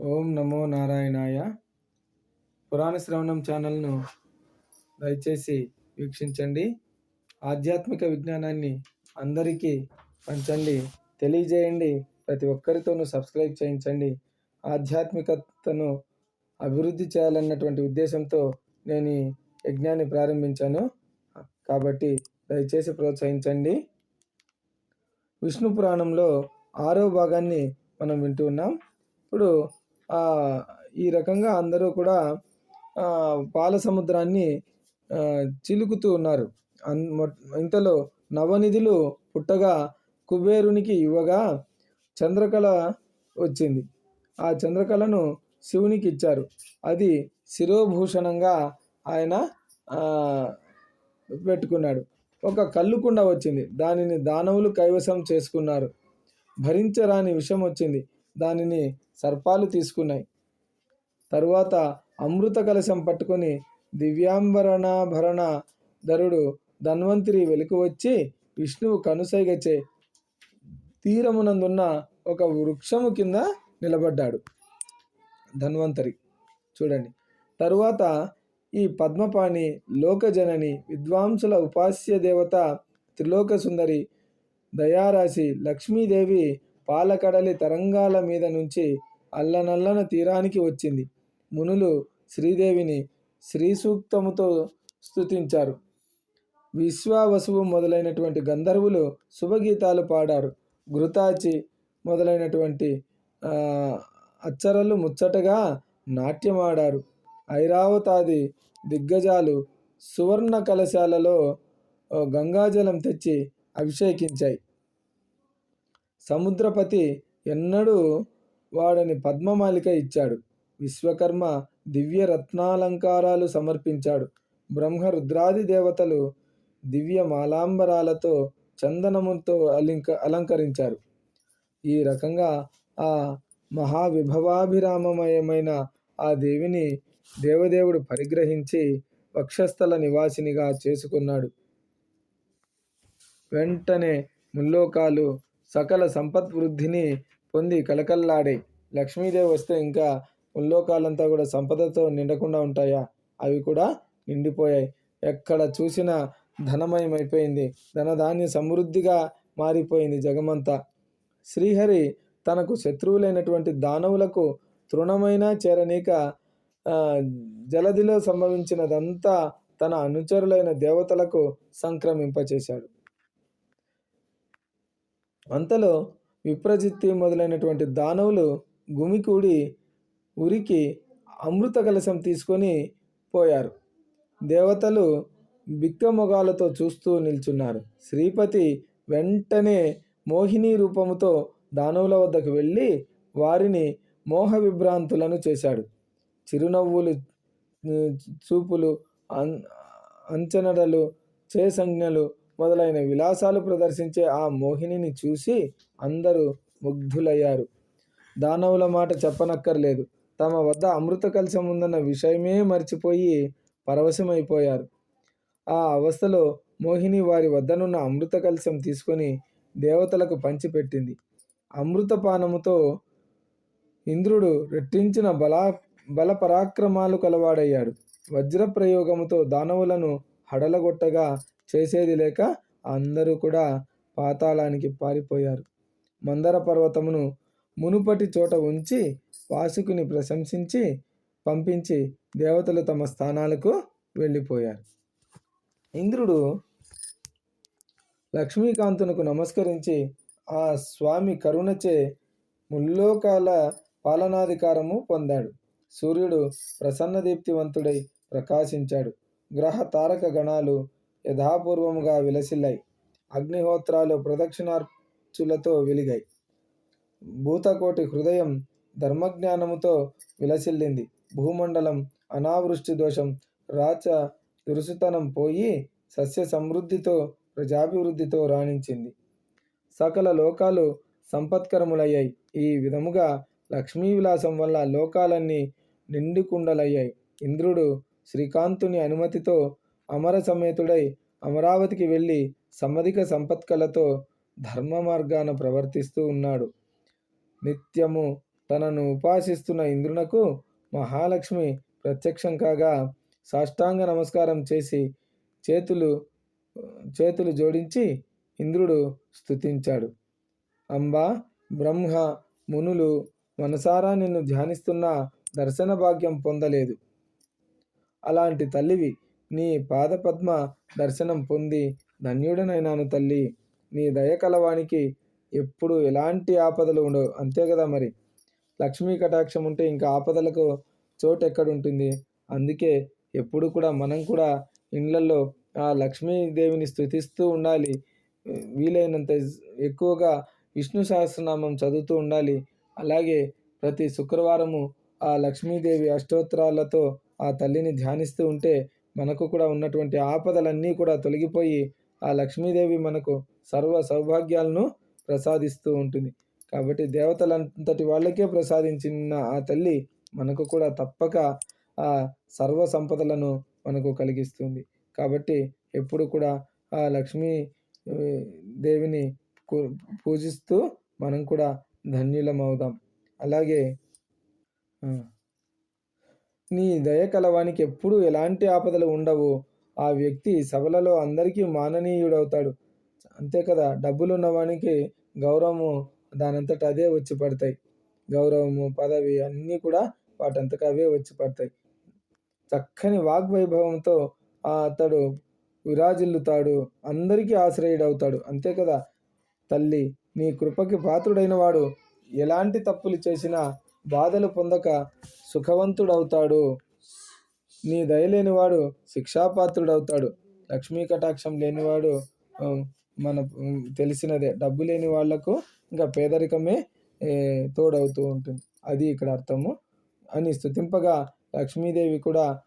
ఓం నమో నారాయణాయ. పురాణ శ్రవణం ఛానల్ను దయచేసి వీక్షించండి. ఆధ్యాత్మిక విజ్ఞానాన్ని అందరికీ పంచండి తెలియజేయండి ప్రతి ఒక్కరితోనూ సబ్స్క్రైబ్ చేయించండి. ఆధ్యాత్మికతను అభివృద్ధి చేయాలన్నటువంటి ఉద్దేశంతో నేను ఈ యజ్ఞాన్ని ప్రారంభించాను. కాబట్టి దయచేసి ప్రోత్సహించండి. విష్ణు పురాణంలో ఆరో భాగాన్ని మనం వింటూ ఉన్నాం. ఇప్పుడు ఈ రకంగా అందరూ కూడా పాల సముద్రాన్ని చిలుకుతూ ఉన్నారు. ఇంతలో నవనిధులు పుట్టగా కుబేరునికి ఇవ్వగా చంద్రకళ వచ్చింది. ఆ చంద్రకళను శివునికి ఇచ్చారు. అది శిరోభూషణంగా ఆయన పెట్టుకున్నాడు. ఒక కళ్ళుకుండ వచ్చింది. దానిని దానవులు కైవసం చేసుకున్నారు. భరించరాని విషం వచ్చింది. దానిని సర్పాలు తీసుకున్నాయి. తరువాత అమృత కలశం పట్టుకొని దివ్యాంబరణాభరణ ధరుడు ధన్వంతరి వెలుకు వచ్చి విష్ణువు కనుసైగచే తీరమునందున్న ఒక వృక్షము కింద నిలబడ్డాడు ధన్వంతరి. చూడండి. తరువాత ఈ పద్మపాణి లోకజనని విద్వాంసుల ఉపాస్య దేవత త్రిలోక సుందరి దయారాశి లక్ష్మీదేవి పాలకడలి తరంగాల మీద నుంచి అల్లనల్లన తీరానికి వచ్చింది. మునులు శ్రీదేవిని శ్రీ సూక్తముతో స్తుతించారు. విశ్వావసువు మొదలైనటువంటి గంధర్వులు శుభగీతాలు పాడారు. ఘృతాచి మొదలైనటువంటి అచ్చరలు ముచ్చటగా నాట్యమాడారు. ఐరావతాది దిగ్గజాలు సువర్ణ కలశాలలో గంగాజలం తెచ్చి అభిషేకించాయి. సముద్రపతి ఎన్నడూ వాడని పద్మమాలిక ఇచ్చాడు. విశ్వకర్మ దివ్య రత్నాలంకారాలు సమర్పించాడు. బ్రహ్మ రుద్రాది దేవతలు దివ్య మాలాంబరాలతో చందనముతో అలింక అలంకరించారు. ఈ రకంగా ఆ మహావిభవాభిరామమయమైన ఆ దేవిని దేవదేవుడు పరిగ్రహించి వక్షస్థల నివాసినిగా చేసుకున్నాడు. వెంటనే ముల్లోకాలు సకల సంపద్వృద్ధిని పొంది కలకల్లాడే. లక్ష్మీదేవి వస్తే ఇంకా ముల్లోకాలంతా కూడా సంపదతో నిండకుండా ఉంటాయా? అవి కూడా నిండిపోయాయి. ఎక్కడ చూసినా ధనమయమైపోయింది. ధనధాన్య సమృద్ధిగా మారిపోయింది జగమంతా. శ్రీహరి తనకు శత్రువులైనటువంటి దానవులకు తృణమైన చేరనీక జలదిలో సంభవించినదంతా తన అనుచరులైన దేవతలకు సంక్రమింపచేశాడు. అంతలో విప్రజిత్తి మొదలైనటువంటి దానవులు గుమికూడి ఉరికి అమృత కలశం తీసుకొని పోయారు. దేవతలు బిక్కమొగాలతో చూస్తూ నిల్చున్నారు. శ్రీపతి వెంటనే మోహిని రూపముతో దానవుల వద్దకు వెళ్ళి వారిని మోహ విభ్రాంతులను చేశాడు. చిరునవ్వులు చూపులు అం అంచనడలు చేసంజ్ఞలు మొదలైన విలాసాలు ప్రదర్శించే ఆ మోహినిని చూసి అందరూ ముగ్ధులయ్యారు. దానవుల మాట చెప్పనక్కర్లేదు. తమ వద్ద అమృత కలశం ఉందన్న విషయమే మర్చిపోయి పరవశమైపోయారు. ఆ అవస్థలో మోహిని వారి వద్దనున్న అమృత కలశం తీసుకొని దేవతలకు పంచిపెట్టింది. అమృతపానముతో ఇంద్రుడు రెట్టించిన బలా బల పరాక్రమాలు కలవాడయ్యాడు. వజ్ర ప్రయోగముతో దానవులను హడలగొట్టగా చేసేది లేక అందరూ కూడా పాతాళానికి పారిపోయారు. మందర పర్వతమును మునుపటి చోట ఉంచి వాసుకుని ప్రశంసించి పంపించి దేవతలు తమ స్థానాలకు వెళ్ళిపోయారు. ఇంద్రుడు లక్ష్మీకాంతునకు నమస్కరించి ఆ స్వామి కరుణచే ముల్లోకాల పాలనాధికారము పొందాడు. సూర్యుడు ప్రసన్నదీప్తివంతుడై ప్రకాశించాడు. గ్రహ తారక గణాలు యథాపూర్వముగా విలసిల్లాయి. అగ్నిహోత్రాలు ప్రదక్షిణార్చులతో వెలిగాయి. భూతకోటి హృదయం ధర్మజ్ఞానముతో విలసిల్లింది. భూమండలం అనావృష్టి దోషం రాచ దురుసుతనం పోయి సస్య సమృద్ధితో ప్రజాభివృద్ధితో రాణించింది. సకల లోకాలు సంపత్కరములయ్యాయి. ఈ విధముగా లక్ష్మీ విలాసం వల్ల లోకాలన్నీ నిండుకుండలయ్యాయి. ఇంద్రుడు శ్రీకాంతుని అనుమతితో అమర సమేతుడై అమరావతికి వెళ్ళి సమధిక సంపత్కలతో ధర్మ మార్గాన ప్రవర్తిస్తూ ఉన్నాడు. నిత్యము తనను ఉపాసిస్తున్న ఇంద్రునకు మహాలక్ష్మి ప్రత్యక్షం కాగా సాష్టాంగ నమస్కారం చేసి చేతులు చేతులు జోడించి ఇంద్రుడు స్థుతించాడు అంబా బ్రహ్మ మునులు మనసారా నిన్ను ధ్యానిస్తున్న దర్శన భాగ్యం పొందలేదు. అలాంటి తల్లివి నీ పాదపద్మ దర్శనం పొంది ధన్యుడనైనాను తల్లి. నీ దయ కలవానికి ఎప్పుడు ఎలాంటి ఆపదలు ఉండవు. అంతే కదా మరి. లక్ష్మీ కటాక్షం ఉంటే ఇంకా ఆపదలకు చోటు ఎక్కడుంటుంది అందుకే ఎప్పుడు కూడా మనం కూడా ఇండ్లలో ఆ లక్ష్మీదేవిని స్థుతిస్తూ ఉండాలి. వీలైనంత ఎక్కువగా విష్ణు సహస్రనామం చదువుతూ ఉండాలి. అలాగే ప్రతి శుక్రవారము ఆ లక్ష్మీదేవి అష్టోత్తరాలతో ఆ తల్లిని ధ్యానిస్తూ ఉంటే మనకు కూడా ఉన్నటువంటి ఆపదలన్నీ కూడా తొలగిపోయి ఆ లక్ష్మీదేవి మనకు సర్వ సౌభాగ్యాలను ప్రసాదిస్తూ ఉంటుంది. కాబట్టి దేవతలంతటి వాళ్ళకే ప్రసాదించిన ఆ తల్లి మనకు కూడా తప్పక ఆ సర్వ సంపదలను మనకు కలిగిస్తుంది. కాబట్టి ఎప్పుడు కూడా ఆ లక్ష్మీ దేవిని పూజిస్తూ మనం కూడా ధన్యులమవుదాం అలాగే నీ దయ కలవానికి ఎప్పుడు ఎలాంటి ఆపదలు ఉండవు. ఆ వ్యక్తి సభలలో అందరికీ మాననీయుడవుతాడు. అంతే కదా డబ్బులున్నవానికి గౌరవము దానంతట అదే వచ్చి పడతాయి. గౌరవము పదవి అన్నీ కూడా వాటంతకు అవే వచ్చి పడతాయి. చక్కని వాగ్వైభవంతో అతడు విరాజిల్లుతాడు. అందరికీ ఆశ్రయుడవుతాడు. అంతే కదా తల్లి నీ కృపకి పాత్రుడైన వాడు ఎలాంటి తప్పులు చేసినా బాధలు పొందక సుఖవంతుడవుతాడు. నీ దయలేనివాడు శిక్షాపాత్రుడవుతాడు. లక్ష్మీ కటాక్షం లేనివాడు మన తెలిసినదే. డబ్బు లేని వాళ్ళకు ఇంకా పేదరికమే తోడవుతూ ఉంటుంది. అది ఇక్కడ అర్థము. అని స్థుతింపగా లక్ష్మీదేవి కూడా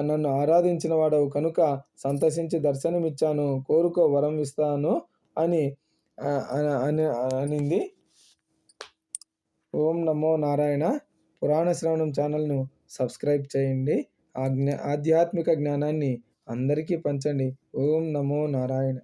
నన్ను ఆరాధించిన వాడవు కనుక సంతసించి దర్శనమిచ్చాను కోరుకో వరం ఇస్తాను అని అనింది. ఓం నమో నారాయణ. పురాణ శ్రవణం ఛానల్ను సబ్స్క్రైబ్ చేయండి. ఆ జ్ఞా ఆధ్యాత్మిక జ్ఞానాన్ని అందరికీ పంచండి. ఓం నమో నారాయణ.